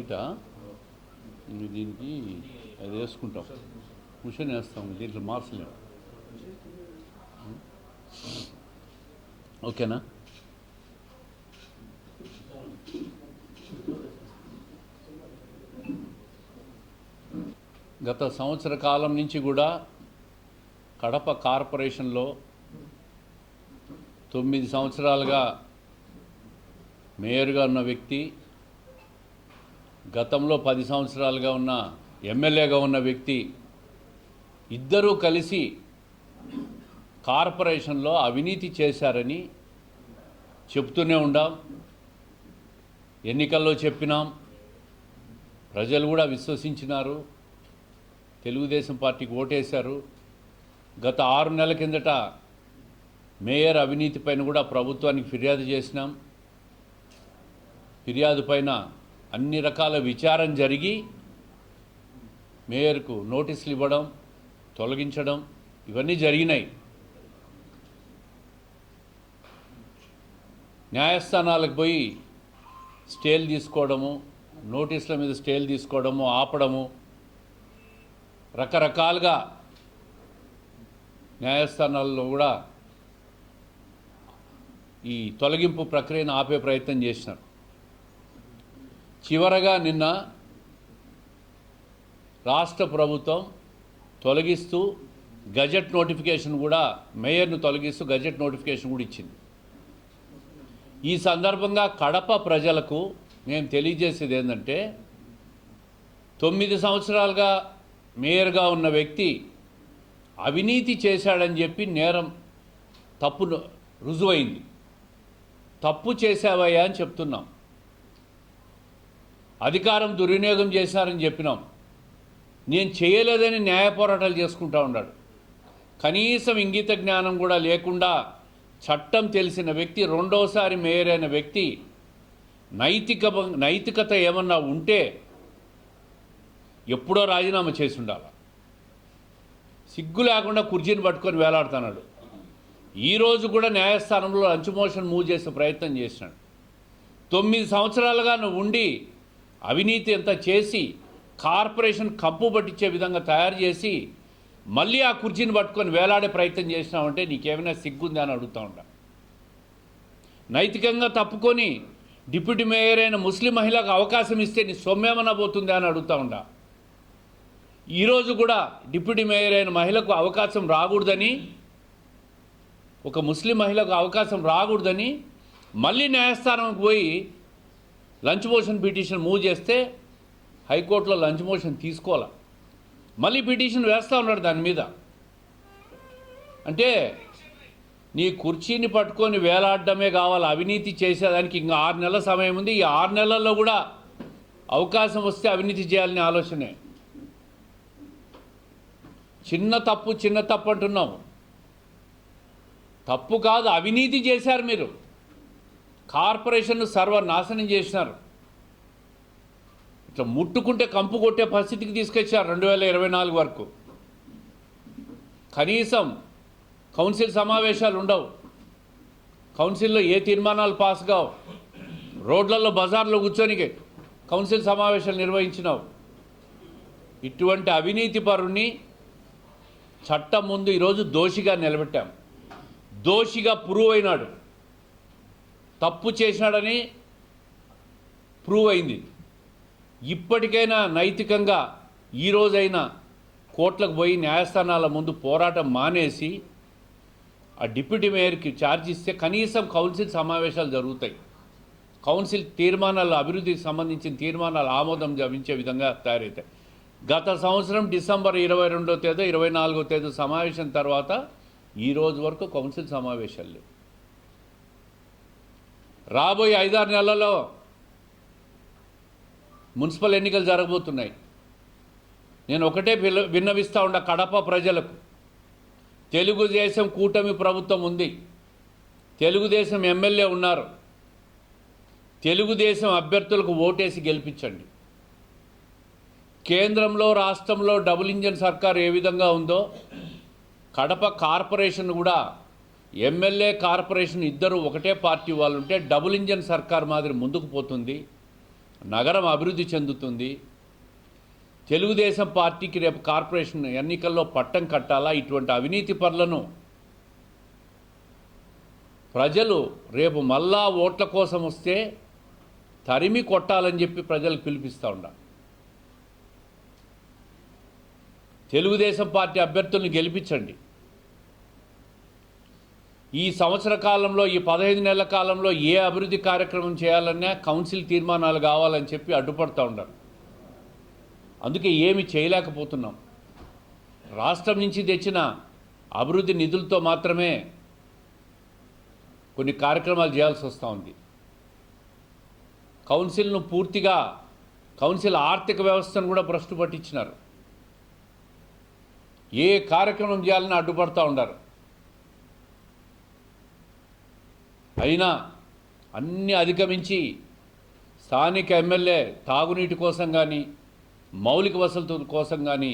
బయట దీనికి అది వేసుకుంటాం. మిషన్ వేస్తాం. దీంట్లో మార్చలేము ఓకేనా? గత సంవత్సర కాలం నుంచి కూడా కడప కార్పొరేషన్లో తొమ్మిది సంవత్సరాలుగా మేయర్గా ఉన్న వ్యక్తి గతంలో పది సంవత్సరాలుగా ఉన్న ఎమ్మెల్యేగా ఉన్న వ్యక్తి ఇద్దరూ కలిసి కార్పొరేషన్లో అవినీతి చేశారని చెప్తూనే ఉండాం. ఎన్నికల్లో చెప్పినాం. ప్రజలు కూడా విశ్వసించినారు. తెలుగుదేశం పార్టీకి ఓటేశారు. గత ఆరు నెలల కిందట మేయర్ అవినీతి పైన కూడా ప్రభుత్వానికి ఫిర్యాదు చేసినాం. ఫిర్యాదు పైన అన్ని రకాల విచారం జరిగి మేయర్కు నోటీసులు ఇవ్వడం తొలగించడం ఇవన్నీ జరిగినాయి. న్యాయస్థానాలకు పోయి స్టేలు తీసుకోవడము నోటీసుల మీద స్టేలు తీసుకోవడము ఆపడము రకరకాలుగా న్యాయస్థానాల్లో కూడా ఈ తొలగింపు ప్రక్రియను ఆపే ప్రయత్నం చేసినారు. చివరగా నిన్న రాష్ట్ర ప్రభుత్వం తొలగిస్తూ గజెట్ నోటిఫికేషన్ కూడా మేయర్ను తొలగిస్తూ గజెట్ నోటిఫికేషన్ కూడా ఇచ్చింది. ఈ సందర్భంగా కడప ప్రజలకు నేను తెలియజేసేది ఏంటంటే తొమ్మిది సంవత్సరాలుగా మేయర్గా ఉన్న వ్యక్తి అవినీతి చేశాడని చెప్పి నేరం తప్పు రుజువైంది. తప్పు చేశావయ్యా అని చెప్తున్నాం. అధికారం దుర్వినియోగం చేశారని చెప్పినాం. నేను చేయలేదని న్యాయ పోరాటాలు చేసుకుంటా ఉన్నాడు. కనీసం ఇంగిత జ్ఞానం కూడా లేకుండా చట్టం తెలిసిన వ్యక్తి రెండోసారి మేయర్ అయిన వ్యక్తి నైతిక నైతికత ఏమన్నా ఉంటే ఎప్పుడో రాజీనామా చేసి ఉండాలి. సిగ్గు లేకుండా కుర్చీని పట్టుకొని వేలాడుతున్నాడు. ఈరోజు కూడా న్యాయస్థానంలో లంచ్ మోషన్ మూవ్ చేసే ప్రయత్నం చేసినాడు. తొమ్మిది సంవత్సరాలుగా నువ్వు ఉండి అవినీతి అంతా చేసి కార్పొరేషన్ కప్పు పట్టించే విధంగా తయారు చేసి మళ్ళీ ఆ కుర్చీని పట్టుకొని వేలాడే ప్రయత్నం చేసినామంటే నీకేమైనా సిగ్గుందా అని అడుగుతా ఉంటా. నైతికంగా తప్పుకొని డిప్యూటీ మేయర్ అయిన ముస్లిం మహిళకు అవకాశం ఇస్తే నీ సొమ్మేమన్నా పోతుందా అని అడుగుతా ఉండా ఈరోజు కూడా డిప్యూటీ మేయర్ అయిన మహిళకు అవకాశం రాకూడదని ఒక ముస్లిం మహిళకు అవకాశం రాకూడదని మళ్ళీ న్యాయస్థానంకి పోయి లంచ్ మోషన్ పిటిషన్ మూవ్ చేస్తే హైకోర్టులో లంచ్ మోషన్ తీసుకోవాలి? మళ్ళీ పిటిషన్ వేస్తూ ఉన్నాడు దాని మీద. అంటే నీ కుర్చీని పట్టుకొని వేలాడడమే కావాలి అవినీతి చేసేదానికి ఇంకా ఆరు నెలల సమయం ఉంది. ఈ ఆరు నెలల్లో కూడా అవకాశం వస్తే అవినీతి చేయాలనే ఆలోచనే. చిన్న తప్పు చిన్న తప్పు అంటున్నాము. తప్పు కాదు అవినీతి చేశారు మీరు. కార్పొరేషన్ను సర్వనాశనం చేసినారు. ఇట్లా ముట్టుకుంటే కంపు కొట్టే పరిస్థితికి తీసుకొచ్చారు రెండు వేల ఇరవై నాలుగు వరకు. కనీసం కౌన్సిల్ సమావేశాలు ఉండవు. కౌన్సిల్లో ఏ తీర్మానాలు పాస్ కావు. రోడ్లలో బజార్లో కూర్చొనికి కౌన్సిల్ సమావేశాలు నిర్వహించినావు. ఇటువంటి అవినీతి పరుణ్ణి చట్టం ముందు ఈరోజు దోషిగా నిలబెట్టాం. దోషిగా పురువైనాడు. అయినాడు తప్పు చేసినాడని ప్రూవ్ అయింది. ఇప్పటికైనా నైతికంగా ఈరోజైనా కోర్టులకు పోయి న్యాయస్థానాల ముందు పోరాటం మానేసి ఆ డిప్యూటీ మేయర్కి ఛార్జ్ ఇస్తే కనీసం కౌన్సిల్ సమావేశాలు జరుగుతాయి. కౌన్సిల్ తీర్మానాలు అభివృద్ధికి సంబంధించిన తీర్మానాలు ఆమోదం జపించే విధంగా తయారవుతాయి గత సంవత్సరం డిసెంబర్ ఇరవై రెండో తేదీ ఇరవై నాలుగో తేదీ సమావేశం తర్వాత ఈ రోజు వరకు కౌన్సిల్ సమావేశాలు లేవు. రాబోయే ఐదారు నెలల్లో మున్సిపల్ ఎన్నికలు జరగబోతున్నాయి. నేను ఒకటే విన్నవిస్తూ విన్నవిస్తా ఉండ కడప ప్రజలకు. తెలుగుదేశం కూటమి ప్రభుత్వం ఉంది. తెలుగుదేశం ఎమ్మెల్యే ఉన్నారు. తెలుగుదేశం అభ్యర్థులకు ఓటేసి గెలిపించండి. కేంద్రంలో రాష్ట్రంలో డబుల్ ఇంజన్ సర్కార్ ఏ విధంగా ఉందో కడప కార్పొరేషన్ కూడా ఎమ్మెల్యే కార్పొరేషన్ ఇద్దరు ఒకటే పార్టీ వాళ్ళు ఉంటే డబుల్ ఇంజన్ సర్కార్ మాదిరి ముందుకు పోతుంది నగరం అభివృద్ధి చెందుతుంది. తెలుగుదేశం పార్టీకి రేపు కార్పొరేషన్ ఎన్నికల్లో పట్టం కట్టాలా? ఇటువంటి అవినీతి పనులను ప్రజలు రేపు మళ్ళా ఓట్ల కోసం వస్తే తరిమి కొట్టాలని చెప్పి ప్రజలకు పిలిపిస్తూ ఉన్నా తెలుగుదేశం పార్టీ అభ్యర్థుల్ని గెలిపించండి. ఈ సంవత్సర కాలంలో ఈ పదహైదు నెలల కాలంలో ఏ అభివృద్ధి కార్యక్రమం చేయాలన్నా కౌన్సిల్ తీర్మానాలు కావాలని చెప్పి అడ్డుపడుతూ ఉన్నారు అందుకే ఏమి చేయలేకపోతున్నాం. రాష్ట్రం నుంచి తెచ్చిన అభివృద్ధి నిధులతో మాత్రమే కొన్ని కార్యక్రమాలు చేయాల్సి వస్తూ ఉంది. కౌన్సిల్ను పూర్తిగా కౌన్సిల్ ఆర్థిక వ్యవస్థను కూడా భ్రష్టు పట్టించినారు. ఏ కార్యక్రమం చేయాలని అడ్డుపడుతూ ఉన్నారు అయినా అన్ని అధిగమించి స్థానిక ఎమ్మెల్యే తాగునీటి కోసం కానీ మౌలిక వసతుల కోసం కానీ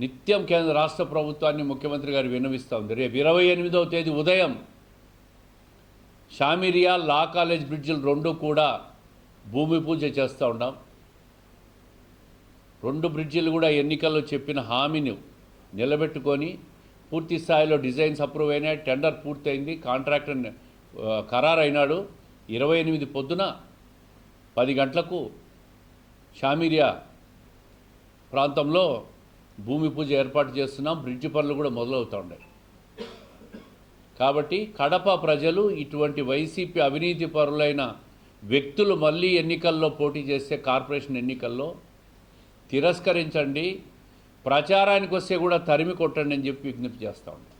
నిత్యం కేంద్ర రాష్ట్ర ప్రభుత్వాన్ని ముఖ్యమంత్రి గారు విన్నవిస్తూ ఉంది. రేపు ఇరవై ఎనిమిదవ తేదీ ఉదయం షామిరియా లా కాలేజ్ బ్రిడ్జిలు రెండు కూడా భూమి పూజ చేస్తూ ఉన్నాం. రెండు బ్రిడ్జిలు కూడా ఎన్నికల్లో చెప్పిన హామీని నిలబెట్టుకొని పూర్తి స్థాయిలో డిజైన్స్ అప్రూవ్ అయినాయి. టెండర్ పూర్తయింది. కాంట్రాక్టర్ ఖరారైనాడు ఇరవై ఎనిమిది పొద్దున పది గంటలకు షామిరియా ప్రాంతంలో భూమి పూజ ఏర్పాటు చేస్తున్నాం బ్రిడ్జి పనులు కూడా మొదలవుతూ ఉన్నాయి. కాబట్టి కడప ప్రజలు ఇటువంటి వైసీపీ అవినీతి పరులైన వ్యక్తులు మళ్ళీ ఎన్నికల్లో పోటీ చేస్తే కార్పొరేషన్ ఎన్నికల్లో తిరస్కరించండి ప్రచారానికి వస్తే కూడా తరిమి కొట్టండి అని చెప్పి విజ్ఞప్తి చేస్తా ఉంటాం